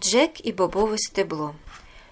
Джек і бобове стебло.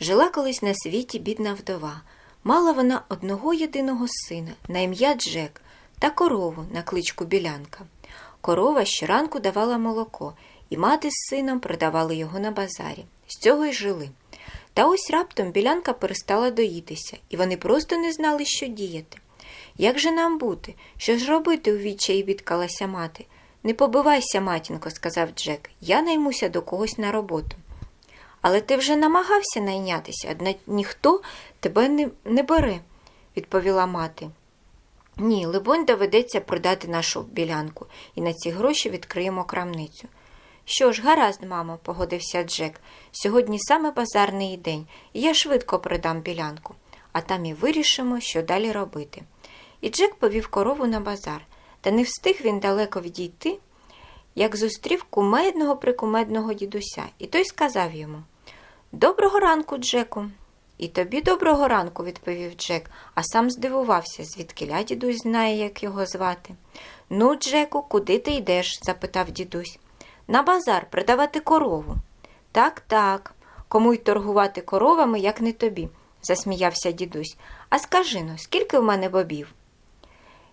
Жила колись на світі бідна вдова. Мала вона одного єдиного сина на ім'я Джек та корову на кличку Білянка. Корова щоранку давала молоко, і мати з сином продавали його на базарі. З цього й жили. Та ось раптом білянка перестала доїтися, і вони просто не знали, що діяти. Як же нам бути? Що ж робити у відчаї бідкалася мати? Не побивайся, матінко, сказав Джек, я наймуся до когось на роботу. Але ти вже намагався найнятися, однак ніхто тебе не, не бере, відповіла мати. Ні, либонь, доведеться продати нашу білянку, і на ці гроші відкриємо крамницю. Що ж, гаразд, мамо, погодився Джек. Сьогодні саме базарний день, і я швидко продам білянку, а там і вирішимо, що далі робити. І Джек повів корову на базар, та не встиг він далеко відійти, як зустрів кумедного прикумедного дідуся, і той сказав йому Доброго ранку, Джеку. І тобі доброго ранку, відповів Джек, а сам здивувався, звідки дідусь знає, як його звати. Ну, Джеку, куди ти йдеш? запитав дідусь. На базар продавати корову. Так, так. Кому й торгувати коровами, як не тобі, засміявся дідусь. А скажи ну, скільки в мене бобів?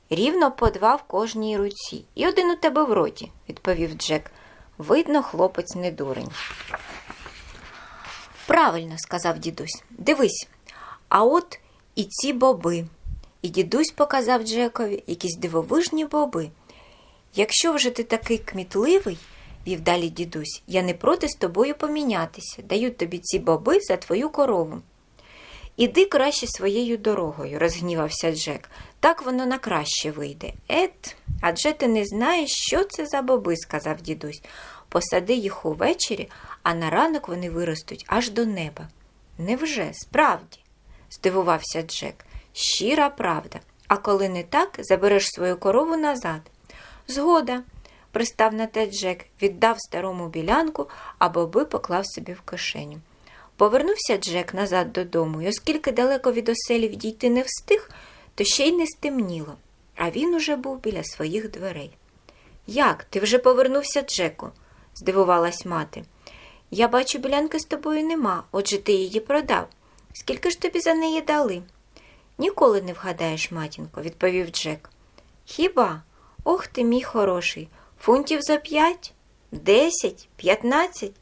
Рівно по два в кожній руці, і один у тебе в роті, відповів Джек. Видно, хлопець не дурень. Правильно, сказав дідусь. Дивись, а от і ці боби. І дідусь показав Джекові якісь дивовижні боби. Якщо вже ти такий кмітливий, вів далі дідусь, я не проти з тобою помінятися. Даю тобі ці боби за твою корову. Іди краще своєю дорогою, розгнівався Джек. Так воно на краще вийде. Ет, адже ти не знаєш, що це за боби, сказав дідусь. Посади їх увечері, а на ранок вони виростуть аж до неба. Невже, справді? здивувався Джек. Щира правда. А коли не так, забереш свою корову назад. Згода, пристав на те Джек, віддав старому білянку, а боби поклав собі в кишеню. Повернувся Джек назад додому, і оскільки далеко від оселі відійти не встиг, то ще й не стемніло, а він уже був біля своїх дверей. Як? Ти вже повернувся, Джеку? здивувалась мати. Я бачу, білянки з тобою нема, отже ти її продав. Скільки ж тобі за неї дали? Ніколи не вгадаєш, матінко, відповів Джек. Хіба? Ох ти, мій хороший, фунтів за п'ять, десять, п'ятнадцять?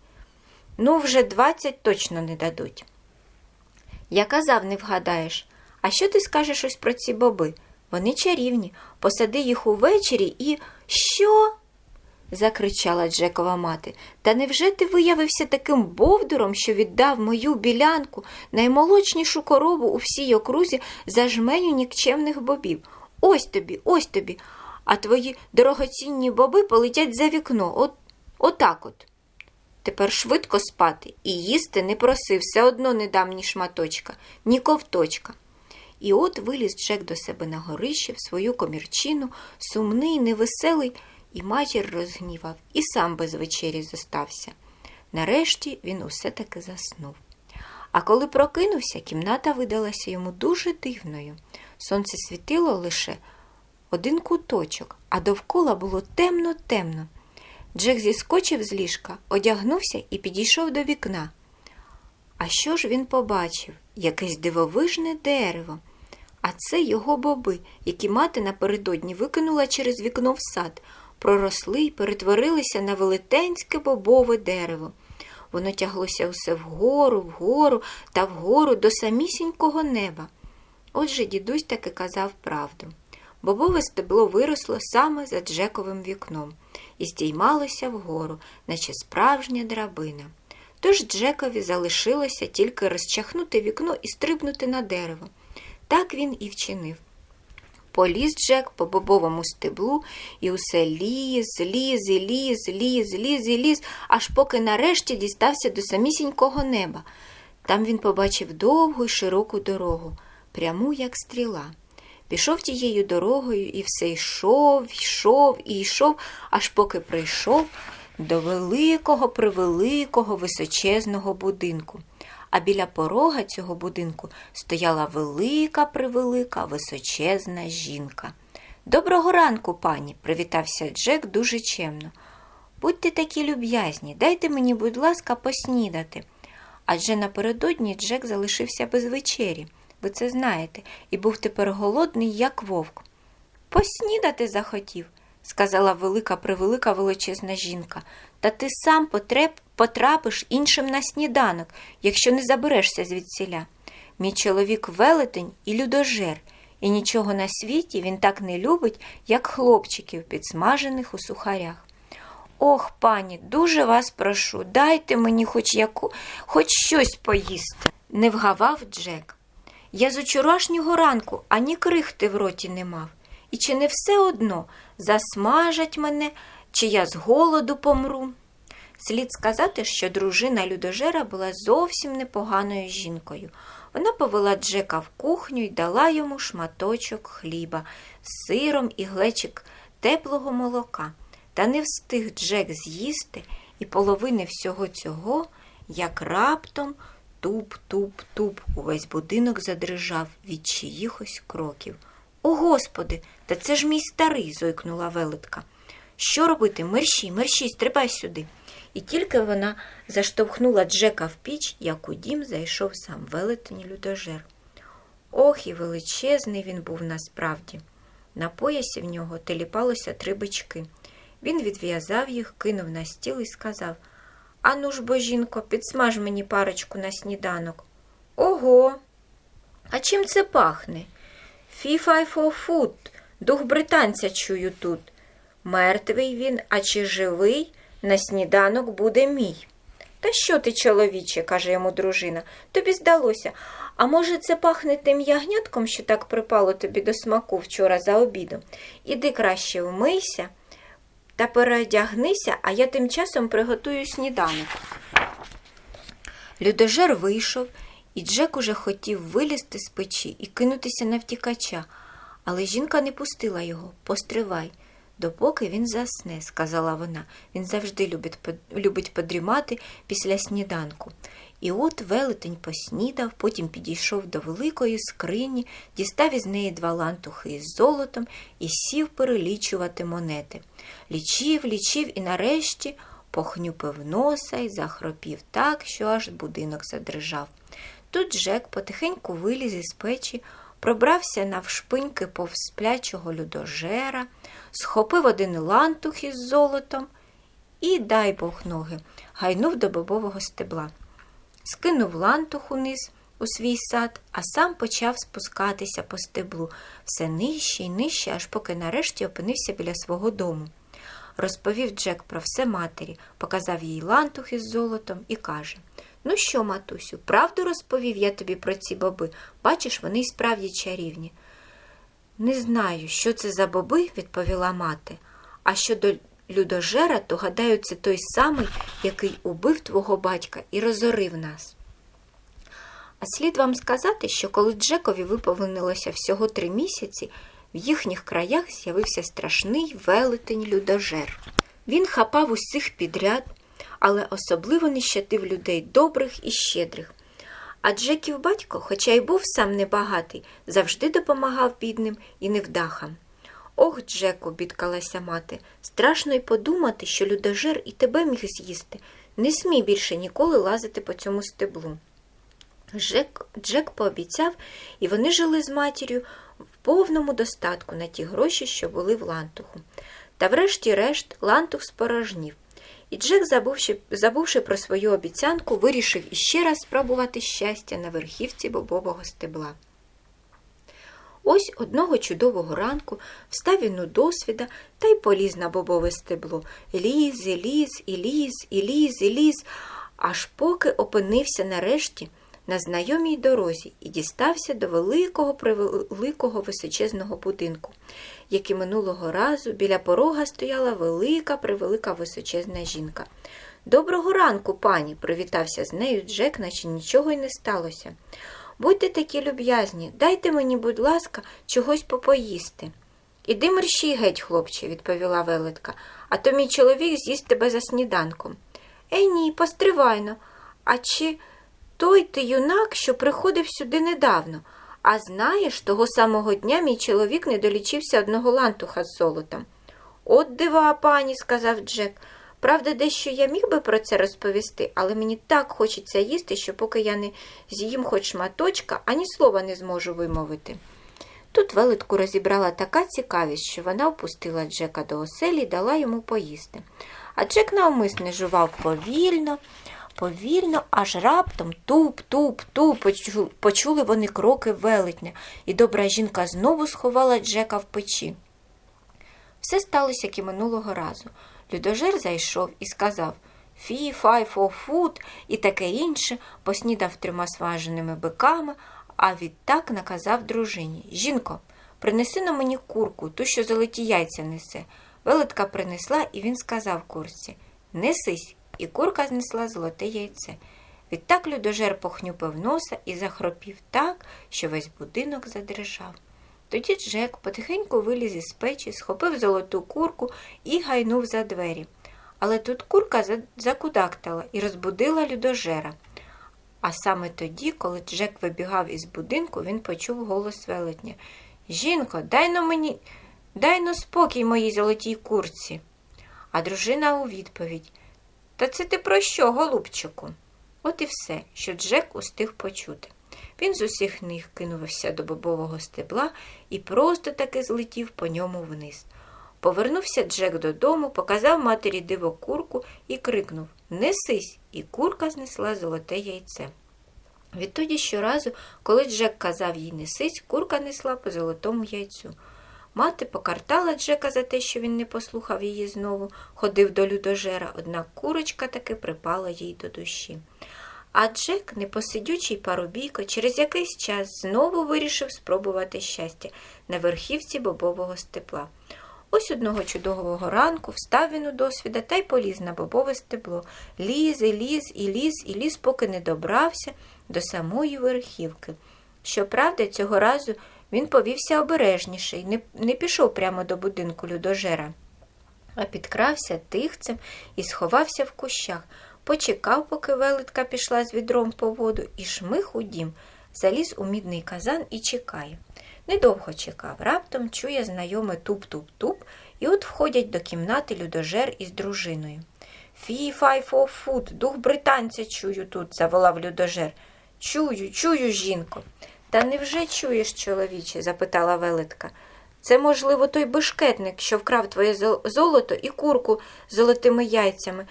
Ну, вже двадцять точно не дадуть. Я казав, не вгадаєш. А що ти скажеш ось про ці боби? Вони чарівні. Посади їх увечері і. Що? Закричала Джекова мати. Та невже ти виявився таким бовдуром, що віддав мою білянку, наймолочнішу корову у всій окрузі за жменю нікчемних бобів? Ось тобі, ось тобі, а твої дорогоцінні боби полетять за вікно. От, Отак от. Тепер швидко спати і їсти не проси, все одно не дам ні шматочка, ні ковточка. І от виліз Джек до себе на горище в свою комірчину, сумний, невеселий, і матір розгнівав, і сам без вечері зостався. Нарешті він усе таки заснув. А коли прокинувся, кімната видалася йому дуже дивною. Сонце світило лише один куточок, а довкола було темно-темно. Джек зіскочив з ліжка, одягнувся і підійшов до вікна. А що ж він побачив? Якесь дивовижне дерево. А це його боби, які мати напередодні викинула через вікно в сад, проросли й перетворилися на велетенське бобове дерево. Воно тяглося усе вгору, вгору та вгору до самісінького неба. Отже, дідусь таки казав правду. Бобове стебло виросло саме за Джековим вікном і здіймалося вгору, наче справжня драбина. Тож Джекові залишилося тільки розчахнути вікно і стрибнути на дерево. Так він і вчинив. Поліз Джек по бобовому стеблу і усе ліз, ліз, і ліз, ліз, ліз, і ліз, аж поки нарешті дістався до самісінького неба. Там він побачив довгу й широку дорогу, пряму, як стріла. Пішов тією дорогою і все йшов, йшов і йшов, аж поки прийшов до великого, превеликого, височезного будинку. А біля порога цього будинку стояла велика, превелика, височезна жінка. Доброго ранку, пані, привітався Джек дуже чемно. Будьте такі люб'язні, дайте мені, будь ласка, поснідати. Адже напередодні Джек залишився без вечері, ви це знаєте, і був тепер голодний, як вовк. Поснідати захотів, сказала велика превелика величезна жінка, та ти сам потреб, потрапиш іншим на сніданок, якщо не заберешся звідсіля. Мій чоловік велетень і людожер, і нічого на світі він так не любить, як хлопчиків, підсмажених у сухарях. Ох, пані, дуже вас прошу, дайте мені хоч яку, хоч щось поїсти, не вгавав Джек. Я з учорашнього ранку ані крихти в роті не мав. І чи не все одно засмажать мене, чи я з голоду помру? Слід сказати, що дружина людожера була зовсім непоганою жінкою. Вона повела Джека в кухню і дала йому шматочок хліба з сиром і глечик теплого молока. Та не встиг Джек з'їсти і половини всього цього, як раптом туп-туп-туп увесь будинок задрижав від чиїхось кроків. О, Господи, та це ж мій старий, зойкнула велетка. Що робити? Мерщій, мерщій, стрибай сюди. І тільки вона заштовхнула Джека в піч, як у дім зайшов сам велетень людожер. Ох, і величезний він був насправді. На поясі в нього теліпалося три бички. Він відв'язав їх, кинув на стіл і сказав Ану ж, бо, жінко, підсмаж мені парочку на сніданок. Ого. А чим це пахне? Фі-фай фо фут, дух британця чую тут. Мертвий він, а чи живий, на сніданок буде мій. Та що ти, чоловіче, каже йому дружина, тобі здалося. А може, це пахне тим ягнятком, що так припало тобі до смаку вчора за обідом? Іди краще вмийся та переодягнися, а я тим часом приготую сніданок. Людожер вийшов, і Джек уже хотів вилізти з печі і кинутися на втікача, але жінка не пустила його. Постривай, допоки він засне, сказала вона. Він завжди любить, подрімати після сніданку. І от велетень поснідав, потім підійшов до великої скрині, дістав із неї два лантухи із золотом і сів перелічувати монети. Лічив, лічив і нарешті похнюпив носа і захропів так, що аж будинок задрижав. Тут Джек потихеньку виліз із печі, пробрався навшпиньки повз сплячого людожера, схопив один лантух із золотом і, дай Бог ноги, гайнув до бобового стебла. Скинув лантух униз у свій сад, а сам почав спускатися по стеблу все нижче й нижче, аж поки нарешті опинився біля свого дому. Розповів Джек про все матері, показав їй лантух із золотом і каже Ну що, матусю, правду розповів я тобі про ці боби? Бачиш, вони й справді чарівні. Не знаю, що це за боби, відповіла мати. А щодо людожера, то гадаю, це той самий, який убив твого батька і розорив нас. А слід вам сказати, що коли Джекові виповнилося всього три місяці, в їхніх краях з'явився страшний велетень людожер. Він хапав усіх підряд, але особливо не щадив людей добрих і щедрих. А Джеків батько, хоча й був сам небагатий, завжди допомагав бідним і невдахам. Ох, Джеку, бідкалася мати, страшно й подумати, що людожер і тебе міг з'їсти. Не смій більше ніколи лазити по цьому стеблу. Джек, Джек пообіцяв, і вони жили з матір'ю в повному достатку на ті гроші, що були в лантуху. Та врешті-решт лантух спорожнів. І Джек, забувши, забувши про свою обіцянку, вирішив іще раз спробувати щастя на верхівці бобового стебла. Ось одного чудового ранку встав він у досвіда та й поліз на бобове стебло. Ліз, і ліз, і ліз, і ліз, і ліз, аж поки опинився нарешті на знайомій дорозі і дістався до великого превеликого височезного будинку, як і минулого разу біля порога стояла велика превелика височезна жінка. Доброго ранку, пані, привітався з нею Джек, наче нічого й не сталося. Будьте такі люб'язні, дайте мені, будь ласка, чогось попоїсти. Іди мерщій геть, хлопче, відповіла велетка, а то мій чоловік з'їсть тебе за сніданком. Ей ні, постривайно. А чи той ти юнак, що приходив сюди недавно, а знаєш, того самого дня мій чоловік не долічився одного лантуха з золотом. От дива, пані, сказав Джек. Правда, дещо я міг би про це розповісти, але мені так хочеться їсти, що поки я не з'їм хоч шматочка, ані слова не зможу вимовити. Тут велетку розібрала така цікавість, що вона впустила Джека до оселі і дала йому поїсти. А Джек навмисне жував повільно, повільно, аж раптом туп-туп-туп почули вони кроки велетня, і добра жінка знову сховала Джека в печі. Все сталося, як і минулого разу. Людожер зайшов і сказав фі, фай, фо, фут і таке інше, поснідав трьома смаженими биками, а відтак наказав дружині Жінко, принеси на мені курку, ту, що золоті яйця несе. Велетка принесла, і він сказав курці Несись, і курка знесла золоте яйце. Відтак людожер похнюпив носа і захропів так, що весь будинок задрижав. Тоді Джек потихеньку виліз із печі, схопив золоту курку і гайнув за двері. Але тут курка закудактала і розбудила людожера. А саме тоді, коли Джек вибігав із будинку, він почув голос велетня. Жінко, дай но мені, дай но спокій моїй золотій курці. А дружина у відповідь Та це ти про що, голубчику? От і все, що Джек устиг почути. Він з усіх ніг кинувся до бобового стебла і просто таки злетів по ньому вниз. Повернувся Джек додому, показав матері диво курку і крикнув Несись! І курка знесла золоте яйце. Відтоді щоразу, коли Джек казав їй несись, курка несла по золотому яйцю. Мати покартала Джека за те, що він не послухав її знову, ходив до людожера, однак курочка таки припала їй до душі. А Джек, непосидючий парубійко, через якийсь час знову вирішив спробувати щастя на верхівці бобового степла. Ось одного чудового ранку встав він у досвіда та й поліз на бобове стебло. Ліз і ліз і ліз і ліз, поки не добрався до самої верхівки. Щоправда, цього разу він повівся обережніше і не, не пішов прямо до будинку людожера, а підкрався тихцем і сховався в кущах. Почекав, поки велетка пішла з відром по воду, і шмих у дім, заліз у мідний казан і чекає. Недовго чекав, раптом чує знайоме туп-туп-туп, і от входять до кімнати людожер із дружиною. Фі, фай, фо, фут, дух британця чую тут, заволав людожер. Чую, чую, жінко. Та невже чуєш, чоловіче? запитала велетка. Це, можливо, той бешкетник, що вкрав твоє золото і курку з золотими яйцями.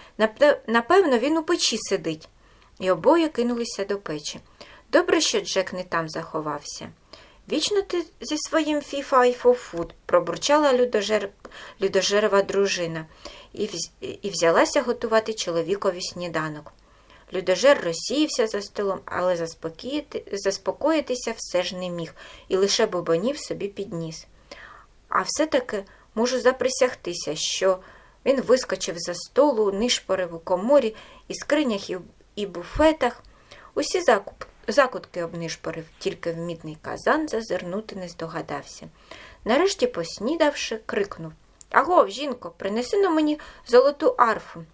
Напевно, він у печі сидить. І обоє кинулися до печі. Добре, що Джек не там заховався. Вічно ти зі своїм фіфа і фофут, пробурчала людожер... людожерова дружина і, вз... і взялася готувати чоловікові сніданок. Людожер розсіявся за столом, але заспокоїти... заспокоїтися все ж не міг і лише бубонів собі підніс. А все-таки можу заприсягтися, що він вискочив за столу, нишпорив у коморі, і скринях і, буфетах. Усі закуп, закутки обнишпорив, тільки в мідний казан зазирнути не здогадався. Нарешті, поснідавши, крикнув Агов, жінко, принеси на мені золоту арфу.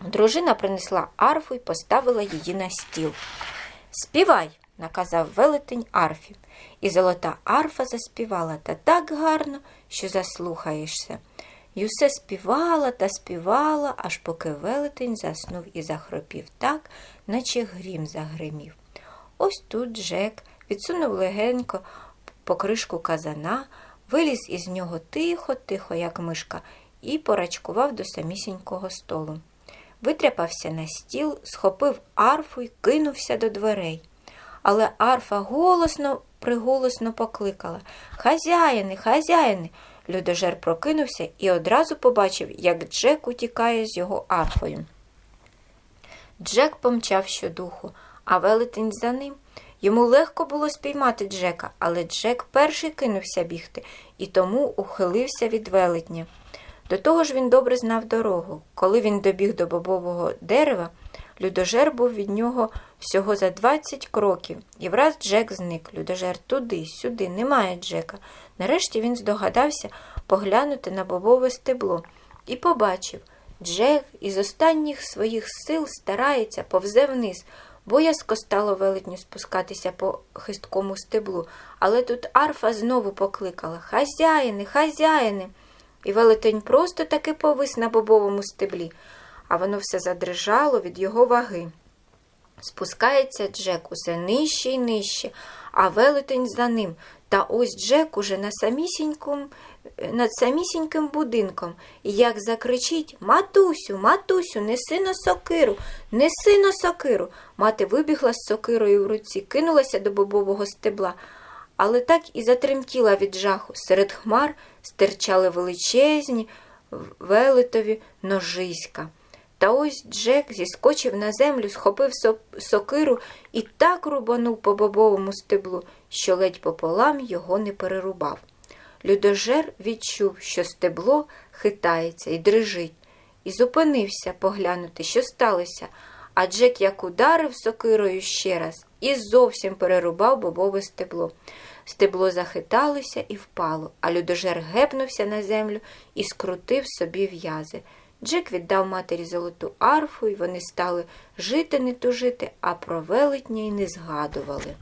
Дружина принесла арфу і поставила її на стіл. Співай, наказав велетень арфі, і золота арфа заспівала та так гарно, що заслухаєшся. І усе співала та співала, аж поки велетень заснув і захропів так, наче грім загримів. Ось тут Джек відсунув легенько покришку казана, виліз із нього тихо, тихо, як мишка, і порачкував до самісінького столу. Витряпався на стіл, схопив арфу і кинувся до дверей. Але арфа голосно, приголосно покликала Хазяїни, хазяїни. Людожер прокинувся і одразу побачив, як Джек утікає з його арфою. Джек помчав щодуху, а велетень за ним. Йому легко було спіймати Джека, але Джек перший кинувся бігти і тому ухилився від велетня. До того ж він добре знав дорогу. Коли він добіг до бобового дерева, людожер був від нього всього за 20 кроків, і враз Джек зник. Людожер туди, сюди, немає Джека. Нарешті він здогадався поглянути на бобове стебло і побачив, Джек із останніх своїх сил старається, повзе вниз. Боязко стало велетню спускатися по хисткому стеблу, але тут арфа знову покликала Хазяїни, хазяїни. І велетень просто таки повис на бобовому стеблі. а воно все задрижало від його ваги. Спускається Джек усе нижче і нижче, а велетень за ним. Та ось Джек уже на самісіньком, над самісіньким будинком. І як закричить Матусю, матусю, неси на сокиру, неси на сокиру. Мати вибігла з сокирою в руці, кинулася до бобового стебла, але так і затремтіла від жаху. Серед хмар стирчали величезні велетові ножиська. Та ось Джек зіскочив на землю, схопив сокиру і так рубанув по бобовому стеблу, що ледь пополам його не перерубав. Людожер відчув, що стебло хитається і дрижить, і зупинився поглянути, що сталося, а Джек як ударив сокирою ще раз і зовсім перерубав бобове стебло. Стебло захиталося і впало, а людожер гепнувся на землю і скрутив собі в'язи. Джек віддав матері золоту арфу, і вони стали жити не тужити, а про велетня й не згадували.